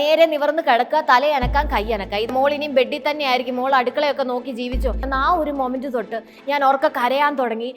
നേരെ നിവർന്ന് കിടക്കുക തലയനക്കാൻ കൈയനക്കാം ഇത് മോൾ ഇനിയും ബെഡിൽ തന്നെ ആയിരിക്കും. മോൾ അടുക്കളയൊക്കെ നോക്കി ജീവിച്ചോ? ആ ഒരു മൊമെന്റ് തൊട്ട് ഞാൻ ഓർക്ക കരയാൻ തുടങ്ങി.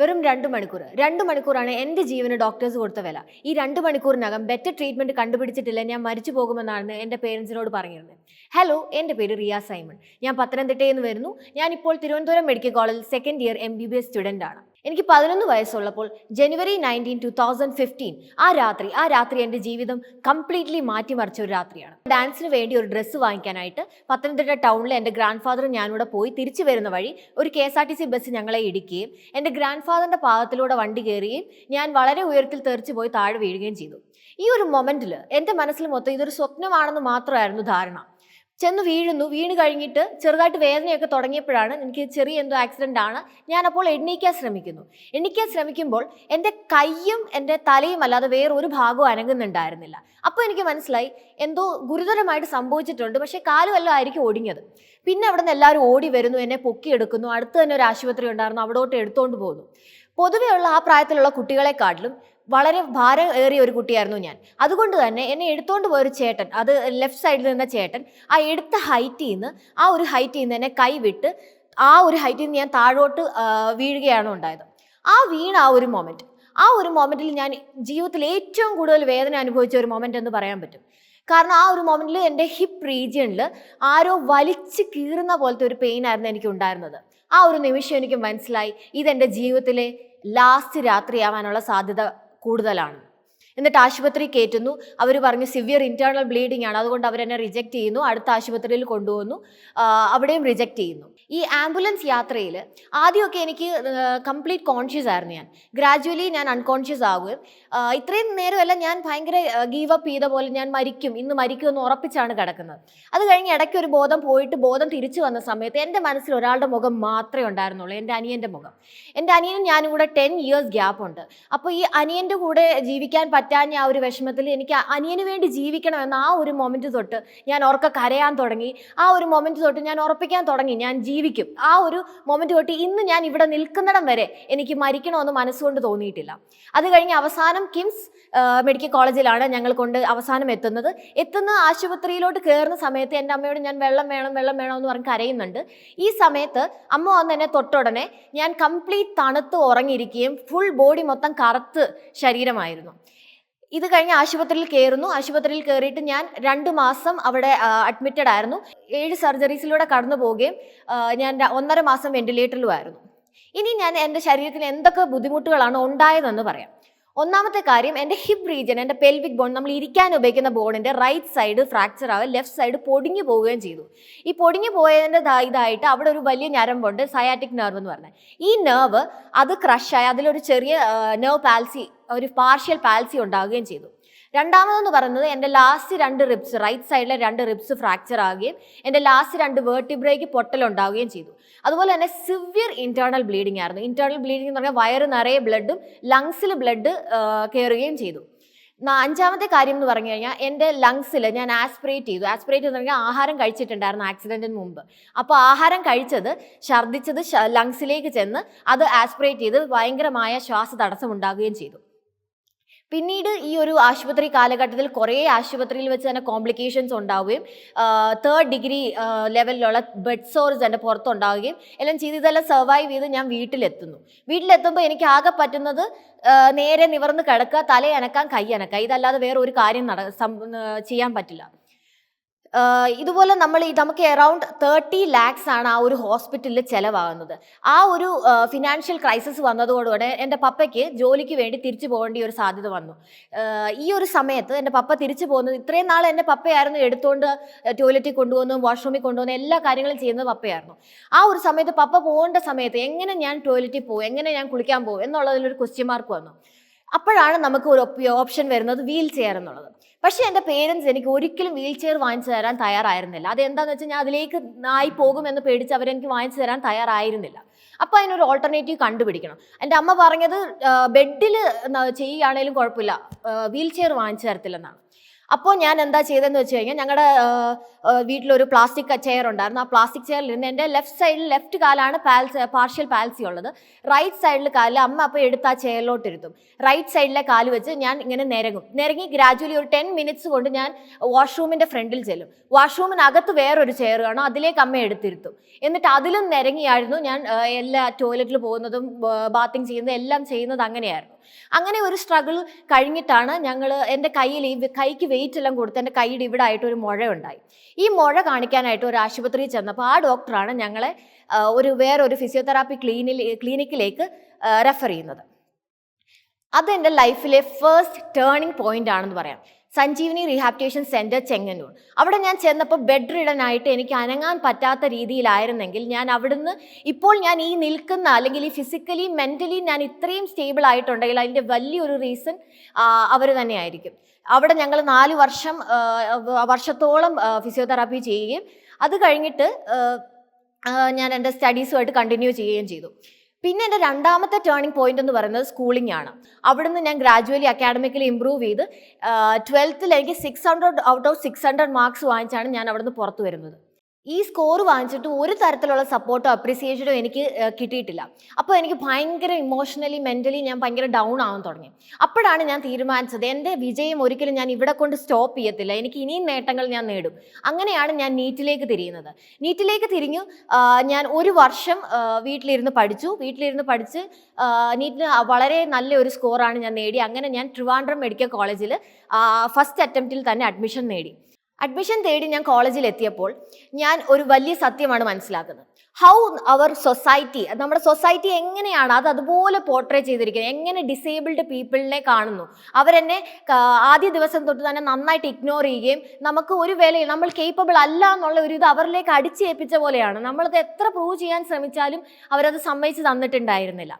വെറും രണ്ട് മണിക്കൂർ. രണ്ട് മണിക്കൂറാണ് എന്റെ ജീവന് ഡോക്ടേഴ്സ് കൊടുത്ത വില. ഈ രണ്ട് മണിക്കൂറിനകം ബെറ്റർ ട്രീറ്റ്മെന്റ് കണ്ടുപിടിച്ചിട്ടില്ല. ഞാൻ മരിച്ചു പോകുമെന്നാണ് എന്റെ പേരൻസിനോട് പറഞ്ഞിരുന്നത്. ഹലോ എന്റെ പേര് റിയ സൈമൺ. ഞാൻ പത്തനംതിട്ടയിൽ നിന്ന് വരുന്നു. ഞാനിപ്പോൾ തിരുവനന്തപുരം മെഡിക്കൽ കോളേജിൽ second year M B B S student ആണ്. എനിക്ക് പതിനൊന്ന് വയസ്സുള്ളപ്പോൾ January nineteen two thousand fifteen ആ രാത്രി ആ രാത്രി എന്റെ ജീവിതം കംപ്ലീറ്റ്ലി മാറ്റിമറിച്ച ഒരു രാത്രിയാണ്. ഡാൻസിന് വേണ്ടി ഒരു ഡ്രസ്സ് വാങ്ങിക്കാനായിട്ട് പത്തനംതിട്ട ടൗണിൽ എന്റെ ഗ്രാൻഡ് ഫാദറും ഞാനിവിടെ പോയി തിരിച്ചു വരുന്ന വഴി ഒരു K S R T C bus ഞങ്ങളെ ഇടിക്കുകയും എന്റെ ഗ്രാൻഡ് ഫാദറിന്റെ പാദത്തിലൂടെ വണ്ടി കയറുകയും ഞാൻ വളരെ ഉയരത്തിൽ തെറിച്ച് പോയി താഴെ വീഴുകയും ചെയ്തു. ഈ ഒരു മൊമെന്റിൽ എന്റെ മനസ്സിൽ മൊത്തം ഇതൊരു സ്വപ്നമാണെന്ന് മാത്രമായിരുന്നു ധാരണ. ചെന്ന് വീഴുന്നു. വീണ് കഴിഞ്ഞിട്ട് ചെറുതായിട്ട് വേദനയൊക്കെ തുടങ്ങിയപ്പോഴാണ് എനിക്ക് ചെറിയ എന്തോ ആക്സിഡന്റ് ആണ്. ഞാനപ്പോൾ എണ്ണീക്കാൻ ശ്രമിക്കുന്നു. എണ്ണീക്കാൻ ശ്രമിക്കുമ്പോൾ എന്റെ കൈയും എന്റെ തലയും അല്ലാതെ വേറെ ഒരു ഭാഗവും അനങ്ങുന്നുണ്ടായിരുന്നില്ല. അപ്പോൾ എനിക്ക് മനസ്സിലായി എന്തോ ഗുരുതരമായിട്ട് സംഭവിച്ചിട്ടുണ്ട്. പക്ഷേ കാലും എല്ലാം ആയിരിക്കും ഒടിഞ്ഞത്. പിന്നെ അവിടെ നിന്ന് എല്ലാവരും ഓടി വരുന്നു എന്നെ പൊക്കിയെടുക്കുന്നു അടുത്ത് തന്നെ ഒരു ആശുപത്രി ഉണ്ടായിരുന്നു അവിടോട്ട് എടുത്തുകൊണ്ട് പോകുന്നു പൊതുവെയുള്ള ആ പ്രായത്തിലുള്ള കുട്ടികളെക്കാട്ടിലും വളരെ ഭാരം ഏറിയ ഒരു കുട്ടിയായിരുന്നു ഞാൻ. അതുകൊണ്ട് തന്നെ എന്നെ എടുത്തോണ്ട് പോയൊരു ചേട്ടൻ അത് ലെഫ്റ്റ് സൈഡിൽ നിന്ന ചേട്ടൻ ആ എടുത്ത ഹൈറ്റിൽ നിന്ന് ആ ഒരു ഹൈറ്റിൽ നിന്ന് എന്നെ കൈവിട്ട് ആ ഒരു ഹൈറ്റിൽ നിന്ന് ഞാൻ താഴോട്ട് വീഴുകയാണ് ഉണ്ടായത്. ആ വീണ ആ ഒരു മൊമെന്റ് ആ ഒരു മൊമെന്റിൽ ഞാൻ ജീവിതത്തിൽ ഏറ്റവും കൂടുതൽ വേദന അനുഭവിച്ച ഒരു മൊമെന്റ് എന്ന് പറയാൻ പറ്റും. കാരണം ആ ഒരു മൊമെന്റിൽ എന്റെ ഹിപ്പ് റീജിയണിൽ ആരോ വലിച്ച് കീറുന്ന പോലത്തെ ഒരു പെയിൻ ആയിരുന്നു എനിക്ക് ഉണ്ടായിരുന്നത്. ആ ഒരു നിമിഷം എനിക്ക് മനസ്സിലായി ഇതെന്റെ ജീവിതത്തിലെ ലാസ്റ്റ് രാത്രിയാവാനുള്ള സാധ്യത കൂടുതലാണ്. എന്നിട്ട് ആശുപത്രി കയറ്റുന്നു അവർ പറഞ്ഞു സിവിയർ ഇന്റേണൽ ബ്ലീഡിംഗ് ആണ്. അതുകൊണ്ട് അവരെന്നെ റിജക്റ്റ് ചെയ്യുന്നു. അടുത്ത ആശുപത്രിയിൽ കൊണ്ടുവന്നു. അവിടെയും റിജക്റ്റ് ചെയ്യുന്നു. ഈ ആംബുലൻസ് യാത്രയിൽ ആദ്യമൊക്കെ എനിക്ക് കംപ്ലീറ്റ് കോൺഷ്യസ് ആയിരുന്നു ഞാൻ. ഗ്രാജുവലി ഞാൻ അൺകോൺഷ്യസ് ആവുകയും ആ, ഇത്രയും നേരമല്ല ഞാൻ ഭയങ്കര ഗീവ് അപ്പ് ചെയ്ത പോലെ ഞാൻ മരിക്കും. ഇന്ന് മരിക്കും എന്ന് ഉറപ്പിച്ചാണ് കിടക്കുന്നത്. അത് കഴിഞ്ഞ് ഇടയ്ക്ക് ഒരു ബോധം പോയിട്ട് ബോധം തിരിച്ചു വന്ന സമയത്ത് എന്റെ മനസ്സിൽ ഒരാളുടെ മുഖം മാത്രമേ ഉണ്ടായിരുന്നുള്ളൂ. എന്റെ അനിയന്റെ മുഖം. എന്റെ അനിയനും ഞാനും കൂടെ ടെൻ ഇയേഴ്സ് ഗ്യാപ്പ് ഉണ്ട്. അപ്പോൾ ഈ അനിയന്റെ കൂടെ ജീവിക്കാൻ പറ്റാഞ്ഞ ആ ഒരു വിഷമത്തിൽ എനിക്ക് അനിയന് വേണ്ടി ജീവിക്കണം എന്ന ആ ഒരു മൊമെന്റ് തൊട്ട് ഞാൻ ഉറക്ക കരയാൻ തുടങ്ങി. ആ ഒരു മൊമെന്റ് തൊട്ട് ഞാൻ ഉറപ്പിക്കാൻ തുടങ്ങി. ഞാൻ ജീവിക്കും. ആ ഒരു മൊമെന്റ് തൊട്ട് ഇന്ന് ഞാൻ ഇവിടെ നിൽക്കുന്നിടം വരെ എനിക്ക് മരിക്കണമെന്ന് മനസ്സുകൊണ്ട് തോന്നിയിട്ടില്ല. അത് കഴിഞ്ഞ് അവസാനം കിംസ് മെഡിക്കൽ കോളേജിലാണ് ഞങ്ങൾ കൊണ്ട് അവസാനം എത്തുന്നത്. എത്തുന്ന ആശുപത്രിയിലോട്ട് കയറുന്ന സമയത്ത് എന്റെ അമ്മയോട് ഞാൻ വെള്ളം വേണം വെള്ളം വേണം എന്ന് പറഞ്ഞ് കരയുന്നുണ്ട്. ഈ സമയത്ത് അമ്മ വന്ന് എന്നെ തൊട്ടുടനെ ഞാൻ കംപ്ലീറ്റ് തണുത്ത് ഉറങ്ങിയിരിക്കുകയും ഫുൾ ബോഡി മൊത്തം കറുത്ത് ശരീരമായിരുന്നു. ഇത് കഴിഞ്ഞ് ആശുപത്രിയിൽ കയറുന്നു ആശുപത്രിയിൽ കയറിയിട്ട് ഞാൻ രണ്ട് മാസം അവിടെ അഡ്മിറ്റഡ് ആയിരുന്നു. ഏഴ് സർജറീസിലൂടെ കടന്നു പോവുകയും ഞാൻ ഒന്നര മാസം വെന്റിലേറ്ററിലുമായിരുന്നു ഇനി ഞാൻ എന്റെ ശരീരത്തിന് എന്തൊക്കെ ബുദ്ധിമുട്ടുകളാണ് ഉണ്ടായതെന്ന് പറയാം. ഒന്നാമത്തെ കാര്യം എന്റെ ഹിപ്പ് റീജിയൻ എന്റെ പെൽവിക് ബോൺ നമ്മൾ ഇരിക്കാൻ ഉപയോഗിക്കുന്ന ബോണിന്റെ റൈറ്റ് സൈഡ് ഫ്രാക്ചർ ആവുക ലെഫ്റ്റ് സൈഡ് പൊടിഞ്ഞു പോവുകയും ചെയ്തു. ഈ പൊടിഞ്ഞു പോയതിന്റെ ഇതായിട്ട് അവിടെ ഒരു വലിയ ഞരമ്പുണ്ട് സയാറ്റിക് നെർവ് എന്ന് പറഞ്ഞാൽ ഈ നെർവ് അത് ക്രഷായി അതിലൊരു ചെറിയ നെർവ് പാൽസി ഒരു പാർഷ്യൽ പാൽസി ഉണ്ടാവുകയും ചെയ്തു. രണ്ടാമതെന്ന് പറയുന്നത് എന്റെ ലാസ്റ്റ് രണ്ട് റിബ്സ് റൈറ്റ് സൈഡിലെ രണ്ട് റിബ്സ് ഫ്രാക്ചർ ആവുകയും എന്റെ ലാസ്റ്റ് രണ്ട് വേർട്ടിബ്രേക്ക് പൊട്ടലുണ്ടാവുകയും ചെയ്തു. അതുപോലെ തന്നെ സിവിയർ ഇന്റേണൽ ബ്ലീഡിംഗ് ആയിരുന്നു. ഇന്റേണൽ ബ്ലീഡിംഗ് എന്ന് പറഞ്ഞാൽ വയറ് നിറയെ ബ്ലഡും ലങ്സിൽ ബ്ലഡ് കയറുകയും ചെയ്തു. അഞ്ചാമത്തെ കാര്യം എന്ന് പറഞ്ഞു കഴിഞ്ഞാൽ എന്റെ ലങ്സിൽ ഞാൻ ആസ്പിറേറ്റ് ചെയ്തു. ആസ്പിറേറ്റ് എന്ന് പറഞ്ഞാൽ ആഹാരം കഴിച്ചിട്ടുണ്ടായിരുന്നു ആക്സിഡന്റിന് മുമ്പ്. അപ്പോൾ ആഹാരം കഴിച്ചത് ഛർദ്ദിച്ചത് ലങ്സിലേക്ക് ചെന്ന് അത് ആസ്പിറേറ്റ് ചെയ്ത് ഭയങ്കരമായ ശ്വാസ തടസ്സം ഉണ്ടാകുകയും ചെയ്തു. പിന്നീട് ഈ ഒരു ആശുപത്രി കാലഘട്ടത്തിൽ കുറേ ആശുപത്രിയിൽ വെച്ച് തന്നെ കോംപ്ലിക്കേഷൻസ് ഉണ്ടാവുകയും തേർഡ് ഡിഗ്രി ലെവലിലുള്ള ബെഡ് സോർസ് എന്റെ പുറത്തുണ്ടാവുകയും എല്ലാം ചെയ്ത് ഇതെല്ലാം സർവൈവ് ചെയ്ത് ഞാൻ വീട്ടിലെത്തുന്നു. വീട്ടിലെത്തുമ്പോൾ എനിക്ക് ആകെ പറ്റുന്നത് നേരെ നിവർന്ന് കിടക്കുക തലയനക്കാൻ കൈ അനക്കുക. ഇതല്ലാതെ വേറെ ഒരു കാര്യം നട ചെയ്യാൻ പറ്റില്ല. ഇതുപോലെ നമ്മൾ നമുക്ക് അറൗണ്ട് തേർട്ടി ലാക്സ് ആണ് ആ ഒരു ഹോസ്പിറ്റലിൽ ചിലവാകുന്നത്. ആ ഒരു ഫിനാൻഷ്യൽ ക്രൈസിസ് വന്നതോടുകൂടെ എന്റെ പപ്പയ്ക്ക് ജോലിക്ക് വേണ്ടി തിരിച്ചു പോകേണ്ടി ഒരു സാധ്യത വന്നു. ഈ ഒരു സമയത്ത് എന്റെ പപ്പ തിരിച്ചു പോകുന്നത് ഇത്രയും നാൾ എന്റെ പപ്പയായിരുന്നു എടുത്തുകൊണ്ട് ടോയ്ലറ്റിൽ കൊണ്ടുപോകുന്നതും വാഷ്റൂമിൽ കൊണ്ടുപോകുന്ന എല്ലാ കാര്യങ്ങളും ചെയ്യുന്നത് പപ്പയായിരുന്നു. ആ ഒരു സമയത്ത് പപ്പ പോകേണ്ട സമയത്ത് എങ്ങനെ ഞാൻ ടോയ്ലറ്റിൽ പോകും എങ്ങനെ ഞാൻ കുളിക്കാൻ പോകും എന്നുള്ളതിലൊരു ക്വസ്റ്റ്യൻ മാർക്ക് വന്നു. അപ്പോഴാണ് നമുക്ക് ഒരു ഓപ്ഷൻ വരുന്നത് വീൽ ചെയർ എന്നുള്ളത്. പക്ഷേ എന്റെ പേരൻസ് എനിക്ക് ഒരിക്കലും വീൽ ചെയർ വാങ്ങിച്ചു തരാൻ തയ്യാറായിരുന്നില്ല. അതെന്താണെന്ന് വെച്ചാൽ ഞാൻ അതിലേക്ക് ആയി പോകുമെന്ന് പേടിച്ച് അവരെനിക്ക് വാങ്ങിച്ചു തരാൻ തയ്യാറായിരുന്നില്ല. അപ്പോൾ അതിനൊരു ഓൾട്ടർനേറ്റീവ് കണ്ടുപിടിക്കണം. എന്റെ അമ്മ പറഞ്ഞത് ബെഡിൽ ചെയ്യുകയാണെങ്കിലും കുഴപ്പമില്ല. വീൽ ചെയർ വാങ്ങിച്ചു തരത്തില്ലെന്നാണ്. അപ്പോൾ ഞാൻ എന്താ ചെയ്തതെന്ന് വെച്ച് കഴിഞ്ഞാൽ ഞങ്ങളുടെ വീട്ടിലൊരു പ്ലാസ്റ്റിക് ചെയർ ഉണ്ടായിരുന്നു. ആ പ്ലാസ്റ്റിക് ചെയറിൽ ഇരുന്ന് എന്റെ ലെഫ്റ്റ് സൈഡിൽ ലെഫ്റ്റ് കാലാണ് പാൽസ് പാർഷ്യൽ പാൽസി ഉള്ളത്. റൈറ്റ് സൈഡിൽ കാലിൽ അമ്മ അപ്പോൾ എടുത്ത് ആ ചെയറിലോട്ട് ഇരുത്തും. റൈറ്റ് സൈഡിലെ കാൽ വെച്ച് ഞാൻ ഇങ്ങനെ നിരങ്ങും. നിരങ്ങി ഗ്രാജുവലി ഒരു ടെൻ മിനിറ്റ്സ് കൊണ്ട് ഞാൻ വാഷ്റൂമിന്റെ ഫ്രണ്ടിൽ ചെല്ലും. വാഷ്റൂമിനകത്ത് വേറൊരു ചെയർ കാണും അതിലേക്ക് അമ്മ എടുത്തിരുത്തും. എന്നിട്ട് അതിലും നിരങ്ങിയായിരുന്നു ഞാൻ എല്ലാ ടോയ്ലറ്റിൽ പോകുന്നതും ബാത്തിങ് ചെയ്യുന്നതും എല്ലാം ചെയ്യുന്നത് അങ്ങനെയായിരുന്നു. അങ്ങനെ ഒരു സ്ട്രഗിൾ കഴിഞ്ഞിട്ടാണ് ഞങ്ങൾ എന്റെ കയ്യിൽ ഈ കൈക്ക് വെയിറ്റ് എല്ലാം കൊടുത്ത് എന്റെ കൈയുടെ ഇവിടെ ആയിട്ട് ഒരു മുഴ ഉണ്ടായി. ഈ മുഴ കാണിക്കാനായിട്ട് ഒരു ആശുപത്രിയിൽ ചെന്നപ്പോൾ ആ ഡോക്ടറാണ് ഞങ്ങളെ ഒരു വേറൊരു ഫിസിയോതെറാപ്പി ക്ലീനിൽ ക്ലിനിക്കിലേക്ക് റെഫർ ചെയ്യുന്നത്. അത് എന്റെ ലൈഫിലെ ഫേസ്റ്റ് ടേണിംഗ് പോയിന്റ് ആണെന്ന് പറയാം. Sanjeevani rehabilitation centre Chengannur. അവിടെ ഞാൻ ചെന്നപ്പോൾ ബെഡ് റിഡനായിട്ട് എനിക്ക് അനങ്ങാൻ പറ്റാത്ത രീതിയിലായിരുന്നെങ്കിൽ ഞാൻ അവിടുന്ന് ഇപ്പോൾ ഞാൻ ഈ നിൽക്കുന്ന അല്ലെങ്കിൽ ഈ ഫിസിക്കലി മെന്റലി ഞാൻ ഇത്രയും സ്റ്റേബിൾ ആയിട്ടുണ്ടെങ്കിൽ അതിന്റെ വലിയൊരു റീസൺ അവർ തന്നെയായിരിക്കും. അവിടെ ഞങ്ങൾ നാല് വർഷം വർഷത്തോളം ഫിസിയോതെറാപ്പി ചെയ്യുകയും അത് കഴിഞ്ഞിട്ട് ഞാൻ എന്റെ സ്റ്റഡീസുമായിട്ട് കണ്ടിന്യൂ ചെയ്യുകയും ചെയ്തു. പിന്നെ എന്റെ രണ്ടാമത്തെ ടേണിംഗ് പോയിന്റ് എന്ന് പറയുന്നത് സ്കൂളിംഗ് ആണ്. അവിടുന്ന് ഞാൻ ഗ്രാജുവലി അക്കാഡമിക്കലി ഇമ്പ്രൂവ് ചെയ്ത് ട്വൽത്തിൽ എനിക്ക് six hundred out of six hundred marks വാങ്ങിച്ചാണ് ഞാൻ അവിടുന്ന് പുറത്തു വരുന്നത്. ഈ സ്കോർ വാങ്ങിച്ചിട്ട് ഒരു തരത്തിലുള്ള സപ്പോർട്ടോ അപ്രിസിയേഷനോ എനിക്ക് കിട്ടിയിട്ടില്ല. അപ്പോൾ എനിക്ക് ഭയങ്കര ഇമോഷണലി മെന്റലി ഞാൻ ഭയങ്കര ഡൗൺ ആവാൻ തുടങ്ങി. അപ്പോഴാണ് ഞാൻ തീരുമാനിച്ചത് എന്റെ വിജയം ഒരിക്കലും ഞാൻ ഇവിടെ കൊണ്ട് സ്റ്റോപ്പ് ചെയ്യത്തില്ല. എനിക്ക് ഇനിയും നേട്ടങ്ങൾ ഞാൻ നേടും. അങ്ങനെയാണ് ഞാൻ നീറ്റിലേക്ക് തിരിയുന്നത്. നീറ്റിലേക്ക് തിരിഞ്ഞു ഞാൻ ഒരു വർഷം വീട്ടിലിരുന്ന് പഠിച്ചു. വീട്ടിലിരുന്ന് പഠിച്ച് നീറ്റിന് വളരെ നല്ലൊരു സ്കോറാണ് ഞാൻ നേടി. അങ്ങനെ ഞാൻ ട്രിവാൻഡ്രം മെഡിക്കൽ കോളേജിൽ ഫസ്റ്റ് അറ്റംപ്റ്റിൽ തന്നെ അഡ്മിഷൻ നേടി. അഡ്മിഷൻ തേടി ഞാൻ കോളേജിൽ എത്തിയപ്പോൾ ഞാൻ ഒരു വലിയ സത്യമാണ് മനസ്സിലാക്കുന്നത്. ഹൗ അവർ സൊസൈറ്റി നമ്മുടെ സൊസൈറ്റി എങ്ങനെയാണ് അത് അതുപോലെ പോർട്രേ ചെയ്തിരിക്കുന്നത്? എങ്ങനെ ഡിസേബിൾഡ് പീപ്പിളിനെ കാണുന്നു? അവരെന്നെ ആദ്യ ദിവസം തൊട്ട് തന്നെ നന്നായിട്ട് ഇഗ്നോർ ചെയ്യുകയും നമുക്ക് ഒരു വേലയിൽ നമ്മൾ കേപ്പബിൾ അല്ല എന്നുള്ള ഒരു ഇത് അവരിലേക്ക് അടിച്ചേൽപ്പിച്ച പോലെയാണ്. നമ്മളത് എത്ര പ്രൂവ് ചെയ്യാൻ ശ്രമിച്ചാലും അവരത് സമ്മതിച്ച് തന്നിട്ടുണ്ടായിരുന്നില്ല.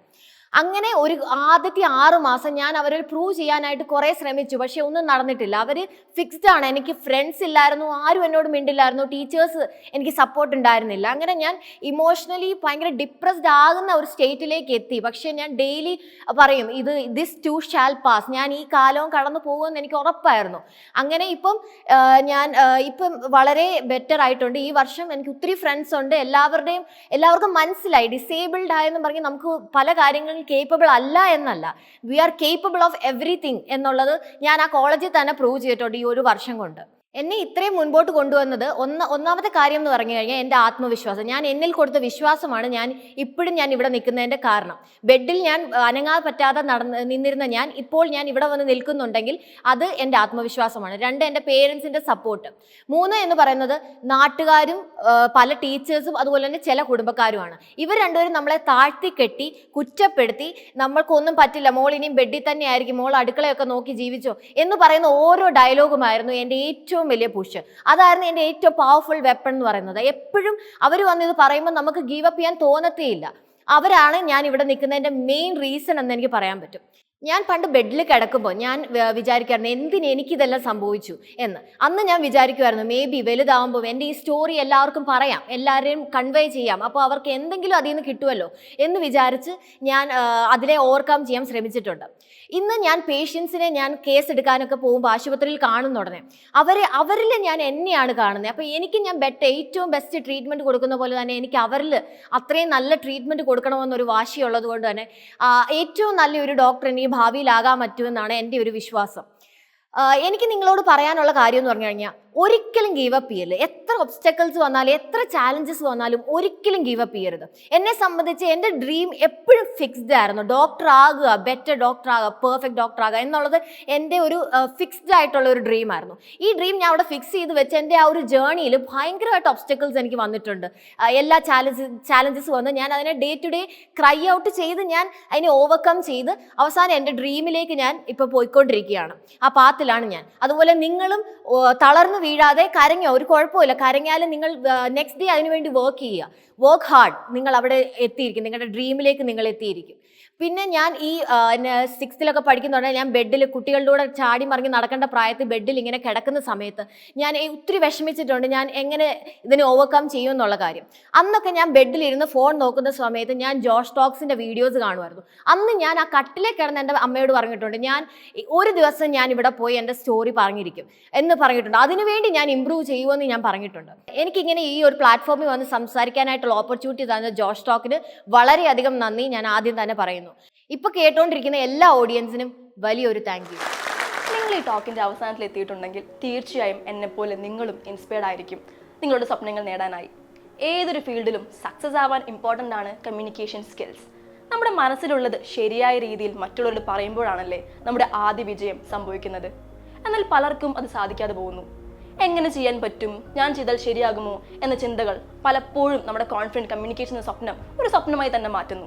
അങ്ങനെ ഒരു ആദ്യത്തെ ആറ് മാസം ഞാൻ അവരെ പ്രൂവ് ചെയ്യാനായിട്ട് കുറേ ശ്രമിച്ചു. പക്ഷേ ഒന്നും നടന്നിട്ടില്ല. അവർ ഫിക്സ്ഡ് ആണ്. എനിക്ക് ഫ്രണ്ട്സ് ഇല്ലായിരുന്നു. ആരും എന്നോട് മിണ്ടില്ലായിരുന്നു. ടീച്ചേഴ്സ് എനിക്ക് സപ്പോർട്ട് ഉണ്ടായിരുന്നില്ല. അങ്ങനെ ഞാൻ ഇമോഷണലി ഭയങ്കര ഡിപ്രസ്ഡ് ആകുന്ന ഒരു സ്റ്റേറ്റിലേക്ക് എത്തി. പക്ഷേ ഞാൻ ഡെയിലി പറയും ഇത് ദിസ് ടു ഷാൽ പാസ് ഞാൻ ഈ കാലവും കടന്നു പോകുമെന്ന് എനിക്ക് ഉറപ്പായിരുന്നു. അങ്ങനെ ഇപ്പം ഞാൻ ഇപ്പം വളരെ ബെറ്റർ ആയിട്ടുണ്ട്. ഈ വർഷം എനിക്ക് ഒത്തിരി ഫ്രണ്ട്സ് ഉണ്ട്. എല്ലാവരുടെയും എല്ലാവർക്കും മനസ്സിലായി. ഡിസേബിൾഡ് ആയെന്ന് പറഞ്ഞ് നമുക്ക് പല കാര്യങ്ങളും കേപ്പബിൾ അല്ല എന്നല്ല. We are capable of everything എന്നുള്ളത് ഞാൻ ആ കോളേജിൽ തന്നെ പ്രൂവ് ചെയ്തിട്ടുണ്ട് ഈ ഒരു വർഷം കൊണ്ട്. എന്നെ ഇത്രയും മുൻപോട്ട് കൊണ്ടുവന്നത് ഒന്ന് ഒന്നാമത്തെ കാര്യം എന്ന് പറഞ്ഞു കഴിഞ്ഞാൽ എന്റെ ആത്മവിശ്വാസം. ഞാൻ എന്നിൽ കൊടുത്ത വിശ്വാസമാണ് ഞാൻ ഇപ്പോഴും ഞാൻ ഇവിടെ നിൽക്കുന്നതിന്റെ കാരണം. ബെഡിൽ ഞാൻ അനങ്ങാൻ പറ്റാതെ നടന്ന് നിന്നിരുന്ന ഞാൻ ഇപ്പോൾ ഞാൻ ഇവിടെ വന്ന് നിൽക്കുന്നുണ്ടെങ്കിൽ അത് എന്റെ ആത്മവിശ്വാസമാണ്. രണ്ട് എന്റെ പേരൻസിന്റെ സപ്പോർട്ട് മൂന്ന് എന്ന് പറയുന്നത് നാട്ടുകാരും പല ടീച്ചേഴ്സും അതുപോലെ തന്നെ ചില കുടുംബക്കാരുമാണ്. ഇവർ രണ്ടുപേരും നമ്മളെ താഴ്ത്തി കെട്ടി കുറ്റപ്പെടുത്തി നമ്മൾക്കൊന്നും പറ്റില്ല മോൾ ഇനിയും ബെഡിൽ തന്നെ ആയിരിക്കും മോൾ അടുക്കളയൊക്കെ നോക്കി ജീവിച്ചോ എന്ന് പറയുന്ന ഓരോ ഡയലോഗുമായിരുന്നു എന്റെ ഏറ്റവും വലിയ പുഷ് അതായിരുന്നു എന്റെ ഏറ്റവും പവർഫുൾ വെപ്പൺ എന്ന് പറയുന്നത്. എപ്പോഴും അവർ വന്നിത് പറയുമ്പോൾ നമുക്ക് ഗീവപ്പ് ചെയ്യാൻ തോന്നത്തേയില്ല. അവരാണ് ഞാൻ ഇവിടെ നിൽക്കുന്നതിന്റെ മെയിൻ റീസൺ എന്ന് എനിക്ക് പറയാൻ പറ്റും. ഞാൻ പണ്ട് ബെഡിൽ കിടക്കുമ്പോൾ ഞാൻ വിചാരിക്കുമായിരുന്നു എന്തിന് എനിക്കിതെല്ലാം സംഭവിച്ചു എന്ന്. അന്ന് ഞാൻ വിചാരിക്കുമായിരുന്നു മേ ബി വലുതാവുമ്പോൾ എന്റെ ഈ സ്റ്റോറി എല്ലാവർക്കും പറയാം എല്ലാവരെയും കൺവേ ചെയ്യാം അപ്പോൾ അവർക്ക് എന്തെങ്കിലും അതിൽ നിന്ന് കിട്ടുമല്ലോ എന്ന് വിചാരിച്ച് ഞാൻ അതിനെ ഓവർകം ചെയ്യാൻ ശ്രമിച്ചിട്ടുണ്ട്. ഇന്ന് ഞാൻ പേഷ്യൻസിനെ ഞാൻ കേസ് എടുക്കാനൊക്കെ പോകുമ്പോൾ ആശുപത്രിയിൽ കാണുന്ന ഉടനെ അവരെ അവരിൽ ഞാൻ എന്നെയാണ് കാണുന്നത്. അപ്പോൾ എനിക്ക് ഞാൻ ബെറ്റ് ഏറ്റവും ബെസ്റ്റ് ട്രീറ്റ്മെന്റ് കൊടുക്കുന്ന പോലെ തന്നെ എനിക്ക് അവരിൽ അത്രയും നല്ല ട്രീറ്റ്മെന്റ് കൊടുക്കണമെന്നൊരു വാശിയുള്ളത് കൊണ്ട് തന്നെ ഏറ്റവും നല്ലൊരു ഡോക്ടർ ഭാവിയിലാകാൻ പറ്റുമെന്നാണ് എന്റെ ഒരു വിശ്വാസം. എനിക്ക് നിങ്ങളോട് പറയാനുള്ള കാര്യം എന്ന് പറഞ്ഞു കഴിഞ്ഞാൽ ഒരിക്കലും ഗീവ് അപ്പ് ചെയ്യരുത് എത്ര ഒബ്സ്റ്റക്കിൾസ് വന്നാലും എത്ര ചാലഞ്ചസ് വന്നാലും ഒരിക്കലും ഗീവ് അപ്പ് ചെയ്യരുത്. എന്നെ സംബന്ധിച്ച് എന്റെ ഡ്രീം എപ്പോഴും ഫിക്സ്ഡ് ആയിരുന്നു. ഡോക്ടർ ആകുക ബെറ്റർ ഡോക്ടർ ആകുക പെർഫെക്റ്റ് ഡോക്ടർ ആകുക എന്നുള്ളത് എന്റെ ഒരു ഫിക്സ്ഡ് ആയിട്ടുള്ള ഒരു ഡ്രീം ആയിരുന്നു. ഈ ഡ്രീം ഞാൻ അവിടെ ഫിക്സ് ചെയ്ത് വെച്ച് എന്റെ ആ ഒരു ജേർണിയിൽ ഭയങ്കരമായിട്ട് ഒബ്സ്റ്റക്കിൾസ് എനിക്ക് വന്നിട്ടുണ്ട്. എല്ലാ ചാലഞ്ച് ചാലഞ്ചസ് വന്ന് ഞാൻ അതിനെ day to day cry out ചെയ്ത് ഞാൻ അതിനെ ഓവർകം ചെയ്ത് അവസാനം എന്റെ ഡ്രീമിലേക്ക് ഞാൻ ഇപ്പോൾ പോയിക്കൊണ്ടിരിക്കുകയാണ്. ആ പാത്തിലാണ് ഞാൻ. അതുപോലെ നിങ്ങളും തളർന്നു വീഴാതെ കരഞ്ഞോ ഒരു കുഴപ്പമില്ല കരഞ്ഞാലും നിങ്ങൾ നെക്സ്റ്റ് ഡേ അതിനുവേണ്ടി വർക്ക് ചെയ്യുക. വർക്ക് ഹാർഡ് നിങ്ങൾ അവിടെ എത്തിയിരിക്കും. നിങ്ങളുടെ ഡ്രീമിലേക്ക് നിങ്ങൾ എത്തിയിരിക്കും. പിന്നെ ഞാൻ ഈ സിക്സ്ത്തിലൊക്കെ പഠിക്കുന്നുണ്ടെങ്കിൽ ഞാൻ ബെഡിൽ കുട്ടികളുടെ കൂടെ ചാടി മറിഞ്ഞ് നടക്കേണ്ട പ്രായത്തിൽ ബെഡിൽ ഇങ്ങനെ കിടക്കുന്ന സമയത്ത് ഞാൻ ഒത്തിരി വിഷമിച്ചിട്ടുണ്ട്. ഞാൻ എങ്ങനെ ഇതിനെ ഓവർകം ചെയ്യും എന്നുള്ള കാര്യം. അന്നൊക്കെ ഞാൻ ബെഡിലിരുന്ന് ഫോൺ നോക്കുന്ന സമയത്ത് ഞാൻ ജോഷ് ടോക്സിന്റെ വീഡിയോസ് കാണുമായിരുന്നു. അന്ന് ഞാൻ ആ കട്ടിലേ കിടന്ന് എന്റെ അമ്മയോട് പറഞ്ഞിട്ടുണ്ട് ഞാൻ ഒരു ദിവസം ഞാൻ ഇവിടെ പോയി എന്റെ സ്റ്റോറി പറഞ്ഞിരിക്കും എന്ന് പറഞ്ഞിട്ടുണ്ട്. അതിനുവേണ്ടി ഞാൻ ഇമ്പ്രൂവ് ചെയ്യുമെന്ന് ഞാൻ പറഞ്ഞിട്ടുണ്ട്. എനിക്കിങ്ങനെ ഈ ഒരു പ്ലാറ്റ്ഫോമിൽ വന്ന് സംസാരിക്കാനായിട്ടുള്ള ഓപ്പർച്യൂണിറ്റി തന്ന ജോഷ് ടോക്കിന് വളരെയധികം നന്ദി ഞാൻ ആദ്യം തന്നെ പറയുന്നു. ഇപ്പൊ കേട്ടോണ്ടിരിക്കുന്ന എല്ലാ ഓഡിയൻസിനും വലിയൊരു താങ്ക് യു നിങ്ങൾ ഈ ടോക്കിന്റെ അവസാനത്തിൽ എത്തിയിട്ടുണ്ടെങ്കിൽ തീർച്ചയായും എന്നെപ്പോലെ നിങ്ങളും ഇൻസ്പയർഡ് ആയിരിക്കും. നിങ്ങളുടെ സ്വപ്നങ്ങൾ നേടാനായി. ഏതൊരു ഫീൽഡിലും സക്സസ് ആവാൻ ഇമ്പോർട്ടന്റ് ആണ് കമ്മ്യൂണിക്കേഷൻ സ്കിൽസ് നമ്മുടെ മനസ്സിലുള്ളത് ശരിയായ രീതിയിൽ മറ്റുള്ളവരോട് പറയുമ്പോഴാണല്ലേ നമ്മുടെ ആദ്യ വിജയം സംഭവിക്കുന്നത്. എന്നാൽ പലർക്കും അത് സാധിക്കാതെ പോകുന്നു. എങ്ങനെ ചെയ്യാൻ പറ്റും? ഞാൻ ചെയ്താൽ ശരിയാകുമോ? എന്ന ചിന്തകൾ പലപ്പോഴും നമ്മുടെ കോൺഫിഡന്റ് കമ്മ്യൂണിക്കേഷൻ സ്വപ്നം ഒരു സ്വപ്നമായി തന്നെ മാറ്റുന്നു.